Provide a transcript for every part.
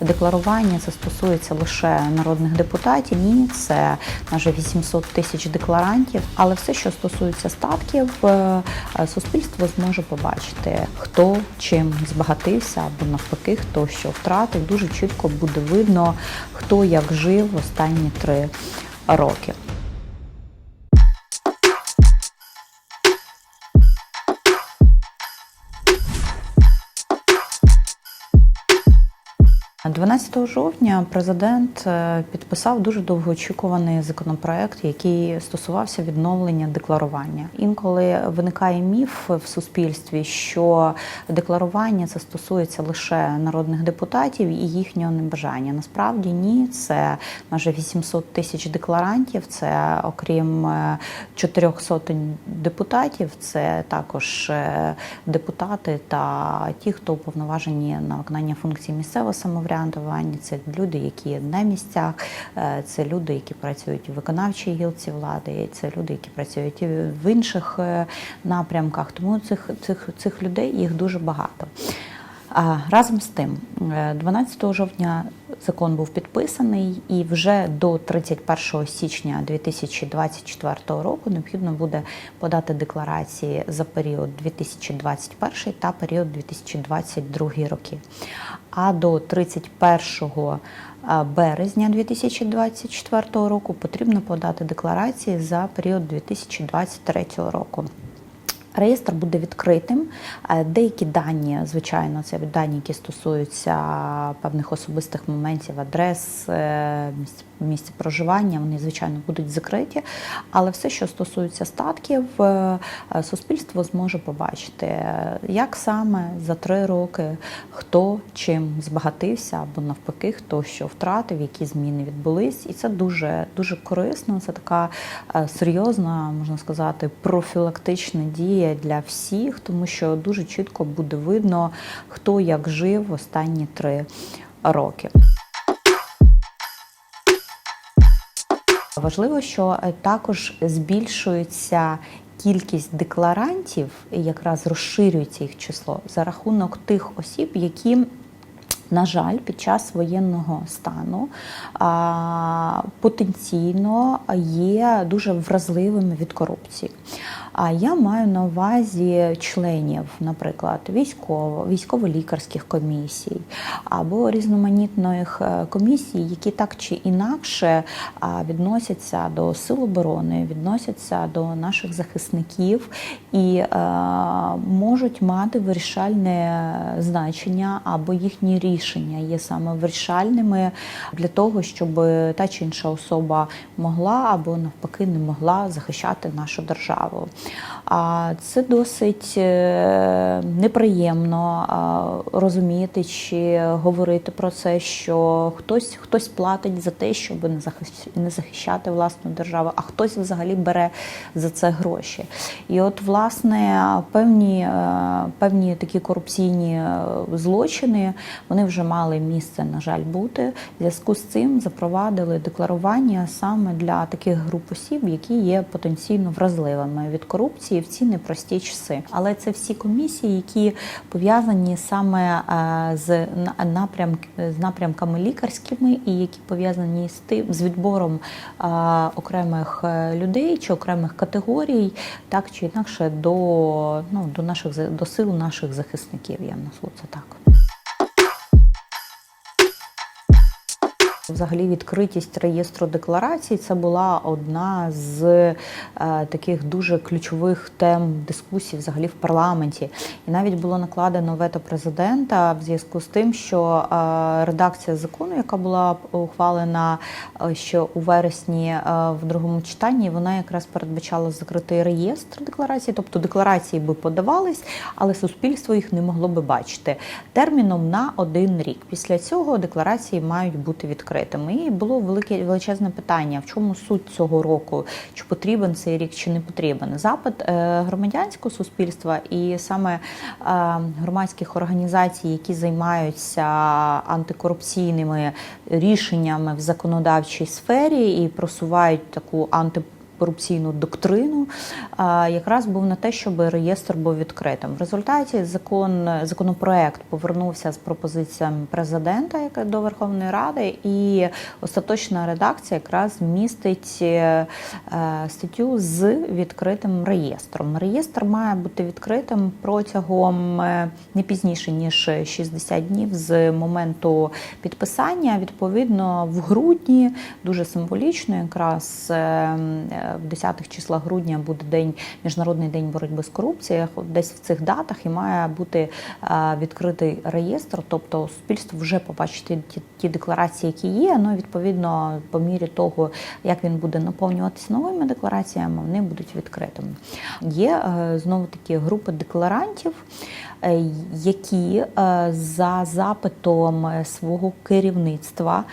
Декларування це стосується лише народних депутатів. Ні, це майже 800 тисяч декларантів. Але все, що стосується статків, е, суспільство зможе побачити, хто чим збагатився або навпаки, хто що втратив. Дуже чітко буде видно, хто як жив останні три роки. – 12 жовтня президент е, підписав дуже довгоочікуваний законопроект, який стосувався відновлення декларування. Інколи виникає міф в суспільстві, що декларування це стосується лише народних депутатів і їхнього небажання. Насправді ні, це майже 800 тисяч декларантів. Це окрім е, чотирьох сотень депутатів. Це також е, депутати та ті, хто уповноважені на виконання функцій місцевого самоврядування. Це люди, які на місцях, е, це люди, які працюють у виконавчій гілці влади, це люди, які працюють в інших е, напрямках. Тому цих цих, цих людей їх дуже багато. А разом з тим, е, 12 жовтня закон був підписаний, і вже до 31 січня 2024 року необхідно буде подати декларації за період 2021 та період 2022 роки. А до 31 березня 2024 року потрібно подати декларації за період 2023 року. Реєстр буде відкритим. Е, Деякі дані, звичайно, це дані, які стосуються певних особистих моментів, адрес, е, місця проживання, вони, звичайно, будуть закриті. Але все, що стосується статків, е, суспільство зможе побачити, як саме за три роки хто чим збагатився, або навпаки, хто що втратив, які зміни відбулись. І це дуже дуже корисно. Це така серйозна, можна сказати, профілактична дія для всіх, тому що дуже чітко буде видно, хто як жив останні три роки. Важливо, що також збільшується кількість декларантів, якраз розширюється їх число за рахунок тих осіб, які на жаль, під час воєнного стану а, потенційно є дуже вразливими від корупції. А я маю на увазі членів, наприклад, військово, військово-лікарських комісій або різноманітних е, комісій, які так чи інакше відносяться до сил оборони, відносяться до наших захисників і е, можуть мати вирішальне значення або їхні рішення є саме вирішальними для того, щоб та чи інша особа могла або навпаки не могла захищати нашу державу. А це досить е, неприємно розуміти чи говорити про це, що хтось хтось платить за те, щоб не захищати власну державу, а хтось взагалі бере за це гроші. І от, власне, певні, е, певні такі корупційні е, злочини вони вже мали місце, на жаль, бути. В зв'язку з цим запровадили декларування саме для таких груп осіб, які є потенційно вразливими від корупції в ці непрості часи. Але це всі комісії, які пов'язані саме з напрям, з напрямками лікарськими, і які пов'язані з тим з відбором окремих е, людей чи окремих категорій, так чи інакше до ну до наших до сил наших захисників. Я назву це так. Взагалі, відкритість реєстру декларацій це була одна з е, таких дуже ключових тем дискусій взагалі в парламенті. І навіть було накладено вето президента в зв'язку з тим, що е, редакція закону, яка була ухвалена е, ще у вересні в другому читанні, вона якраз передбачала закритий реєстр декларацій, тобто декларації би подавались, але суспільство їх не могло би бачити терміном на один рік. Після цього декларації мають бути відкриті відкритими. І було велике величезне питання: в чому суть цього року? Чи потрібен цей рік, чи не потрібен? Запит е, громадянського суспільства і саме е, громадських організацій, які займаються антикорупційними рішеннями в законодавчій сфері і просувають таку анти антикорупційну доктрину, якраз був на те, щоб реєстр був відкритим. В результаті закон законопроект повернувся з пропозиціями президента до Верховної Ради, і остаточна редакція якраз містить е, статтю з відкритим реєстром. Реєстр має бути відкритим протягом е, не пізніше ніж 60 днів з моменту підписання. Відповідно, в грудні дуже символічно, якраз е, е, в 10-х числах грудня буде день міжнародний день боротьби з корупцією. Десь в цих датах і має бути е, відкритий реєстр, тобто суспільство вже побачить ті, ті декларації, які є. Ну відповідно, по мірі того, як він буде наповнюватися новими деклараціями, вони будуть відкритими. Є е, знову таки групи декларантів, е, які за запитом свого керівництва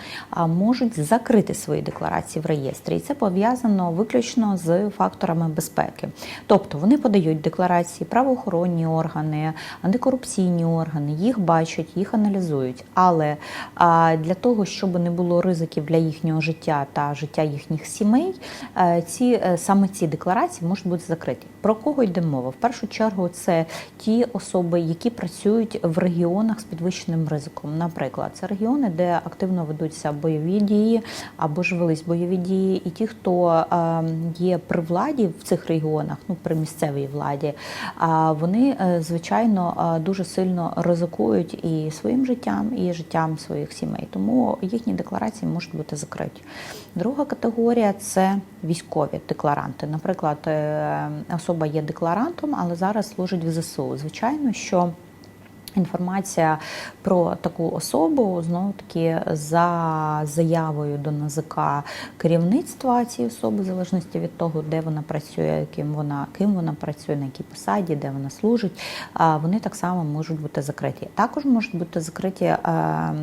можуть закрити свої декларації в реєстрі. І це пов'язано виключно з факторами безпеки. Тобто вони подають декларації, правоохоронні органи, антикорупційні органи, їх бачать, їх аналізують. Але для того, щоб не було ризиків для їхнього життя та життя їхніх сімей, е, ці е, саме ці декларації можуть бути закриті. Про кого йде мова? В першу чергу це ті особи, які працюють в регіонах з підвищеним ризиком. Наприклад, це регіони, де активно ведуться бойові дії або ж велись бойові дії, і ті, хто е, є при владі в цих регіонах, ну при місцевій владі, а вони е, звичайно е, дуже сильно ризикують і своїм життям, і життям своїх сімей. Тому їхні декларації можуть бути закриті. Друга категорія це військові декларанти. Наприклад, е, особа є декларантом, але зараз служить в ЗСУ. Звичайно, що Інформація про таку особу знову таки за заявою до НАЗК керівництва цієї особи, в залежності від того, де вона працює, ким вона ким вона працює, на якій посаді, де вона служить. Вони так само можуть бути закриті. Також можуть бути закриті е,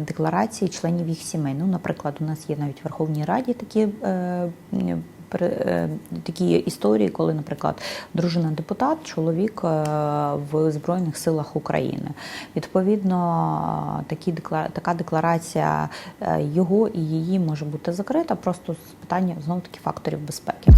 декларації членів їх сімей. Ну, наприклад, у нас є навіть в Верховній Раді такі. Е, такі історії, коли, наприклад, дружина депутат, чоловік е, в Збройних силах України. Відповідно, такі така декларація е, його і її може бути закрита, просто з питання знову таки факторів безпеки.